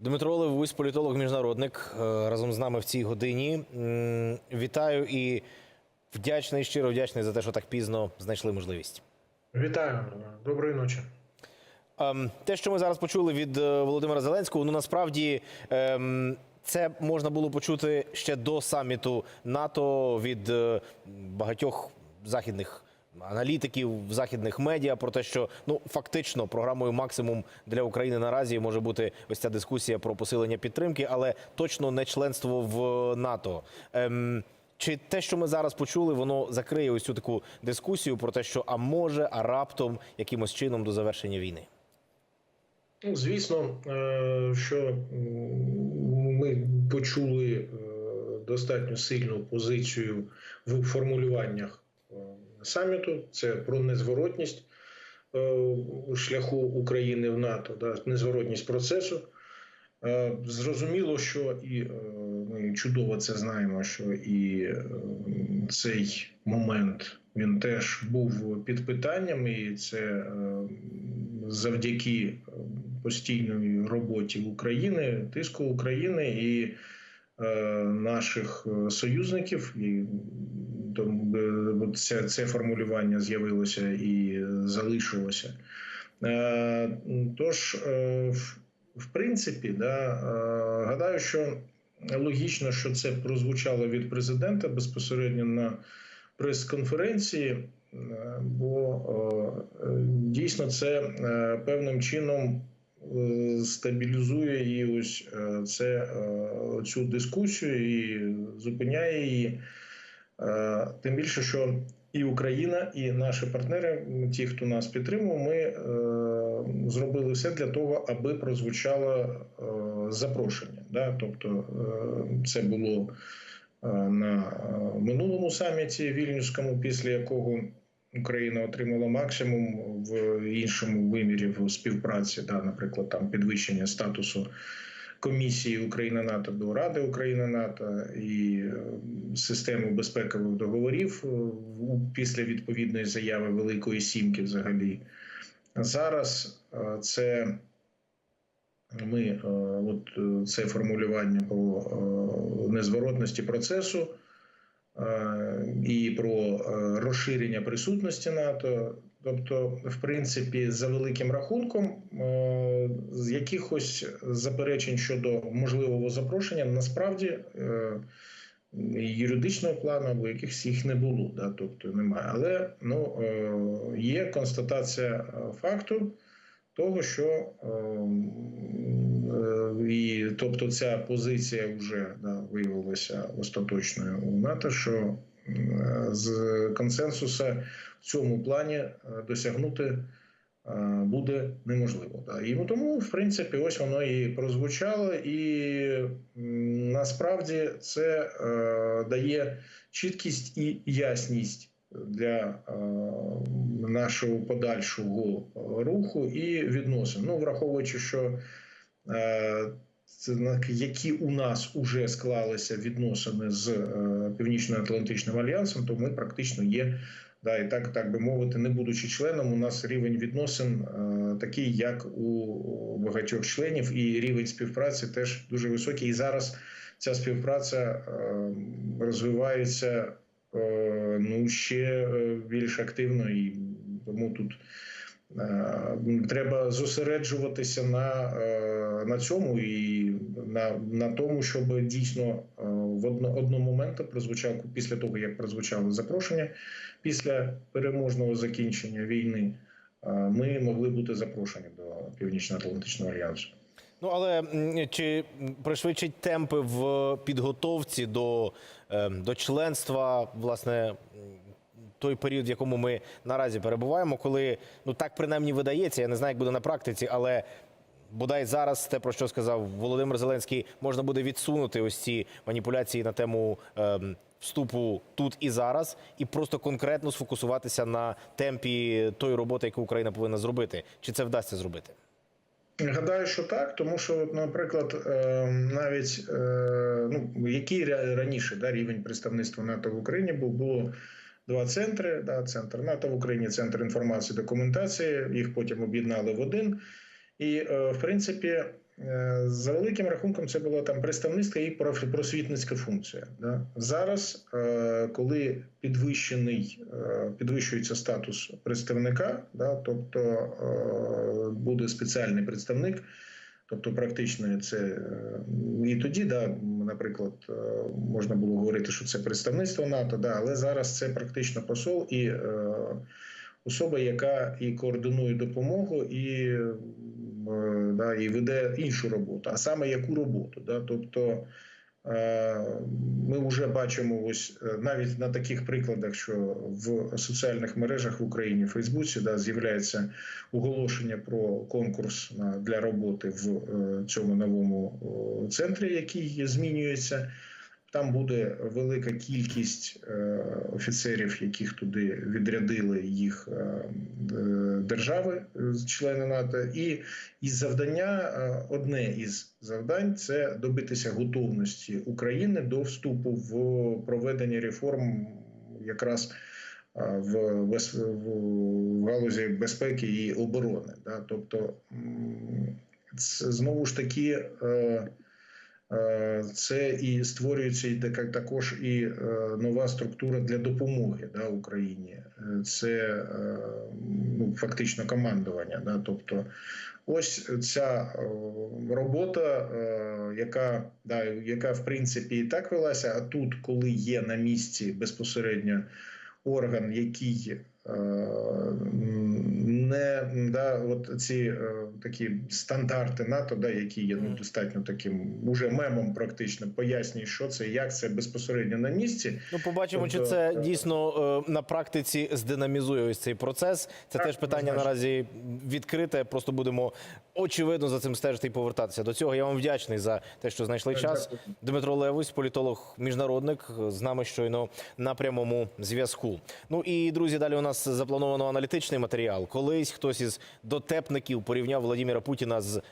Дмитро Левусь, політолог, міжнародник, е, разом з нами в цій годині. Вітаю і вдячний, щиро вдячний за те, що так пізно знайшли можливість. Вітаю, доброї ночі. Ем, Те, що ми зараз почули від е, Володимира Зеленського, ну насправді ем, це можна було почути ще до саміту НАТО від е, багатьох західних аналітиків, західних медіа про те, що ну фактично програмою максимум для України наразі може бути ось ця дискусія про посилення підтримки, але точно не членство в НАТО. Ем, чи те, що ми зараз почули, воно закриє ось цю таку дискусію про те, що а може, а раптом якимось чином до завершення війни? Ну, Звісно, е, що ми почули е, достатньо сильну позицію в формулюваннях е, саміту. Це про незворотність е, шляху України в НАТО, незворотність процесу. Е, Зрозуміло, що і е, ми чудово це знаємо, що і цей момент він теж був під питанням, і це завдяки постійної роботі України, тиску України і наших е, союзників. І е, це, це формулювання з'явилося і залишилося. Е, Тож, е, в- принципі, да, е, гадаю, що логічно, що це прозвучало від президента безпосередньо на прес-конференції, е, бо е, е, дійсно це е, певним чином е, стабілізує і ось е, це е, цю дискусію і зупиняє її. Е, Тим більше, що і Україна, і наші партнери, ті, хто нас підтримував, ми е, зробили все для того, аби прозвучало е, запрошення. Да? Тобто е, це було е, на е, минулому саміті вільнюському, після якого Україна отримала максимум в іншому вимірі в співпраці, да, наприклад, там підвищення статусу комісії Україна НАТО до Ради Україна НАТО і е, систему безпекових договорів е, після відповідної заяви Великої Сімки взагалі. Зараз е, це ми от це формулювання по незворотності процесу і про е, розширення присутності НАТО. Тобто, в принципі, за великим рахунком, е, з якихось заперечень щодо можливого запрошення насправді е, юридичного плану або якихось їх не було, да, тобто немає. Але ну, є констатація факту того, що і тобто ця позиція вже да, виявилася остаточною у НАТО, що е, з консенсусу в цьому плані е, досягнути е, буде неможливо. Да. І тому, в принципі, ось воно і прозвучало, і насправді це е, дає чіткість і ясність для е, нашого подальшого руху і відносин. Ну, враховуючи, що е, які у нас уже склалися відносини з е, Північно-Атлантичним альянсом, то ми практично є. Да, і так, так би мовити, не будучи членом, у нас рівень відносин е, такий, як у багатьох членів, і рівень співпраці теж дуже високий. І зараз ця співпраця е, розвивається е, ну ще е, більш активно, і тому тут е, треба зосереджуватися на, е, на цьому і на, на тому, щоб дійсно е, в одно, одномоментно прозвучав після того, як прозвучало запрошення, після переможного закінчення війни. е, Ми могли бути запрошені до Північно-Атлантичного альянсу. Ну але чи пришвидшить темпи в підготовці до, е, до членства, власне, той період, в якому ми наразі перебуваємо, коли ну так принаймні видається, я не знаю, як буде на практиці, але бодай зараз те, про що сказав Володимир Зеленський, можна буде відсунути ось ці маніпуляції на тему. ем, Вступу тут і зараз, і просто конкретно сфокусуватися на темпі тої роботи, яку Україна повинна зробити. Чи це вдасться зробити? Гадаю, що так, тому що, наприклад, е, навіть е, ну, який раніше да, рівень представництва НАТО в Україні був, було два центри: да, центр НАТО в Україні, центр інформації документації. Їх потім об'єднали в один. І, е, в принципі, е, за великим рахунком, це була там представницька і просвітницька функція. Да? Зараз, е, коли підвищений, підвищується статус представника, да? тобто буде спеціальний представник. Тобто, практично це е, і тоді, да, наприклад, е, можна було говорити, що це представництво НАТО, да, але зараз це практично посол і е, особа, яка і координує допомогу, і, е, да, і веде іншу роботу. А саме яку роботу? Да? Тобто ми вже бачимо ось е, навіть на таких прикладах, що в соціальних мережах в Україні, в Фейсбуці, да, з'являється оголошення про конкурс для роботи в е, цьому новому е, центрі, який змінюється. Там буде велика кількість е, офіцерів, яких туди відрядили їх е, е, держави, члени НАТО, і із завдання одне із завдань це добитися готовності України до вступу в проведення реформ якраз в, в галузі безпеки і оборони. Да? Тобто, це знову ж таки. Е, Це і створюється і також і е, нова структура для допомоги да, Україні. Е, Це ну, фактично командування. Да, тобто, ось ця робота, яка, да, яка в принципі і так велася. А тут, коли є на місці безпосередньо орган, який не да, от ці е, такі стандарти НАТО, да, які є ну, достатньо таким уже мемом, практично пояснює, що це, як це безпосередньо на місці. Ну, побачимо, чи Тобто, це е, дійсно е, на практиці здинамізує ось цей процес. Це Так, теж питання наразі відкрите. Просто будемо очевидно за цим стежити і повертатися. До цього я вам вдячний за те, що знайшли Так, час. дякую. Дмитро Левусь, політолог, міжнародник, з нами щойно на прямому зв'язку. Ну і друзі, далі у нас заплановано аналітичний матеріал. Колись хтось із дотепників порівняв Владимира Путіна з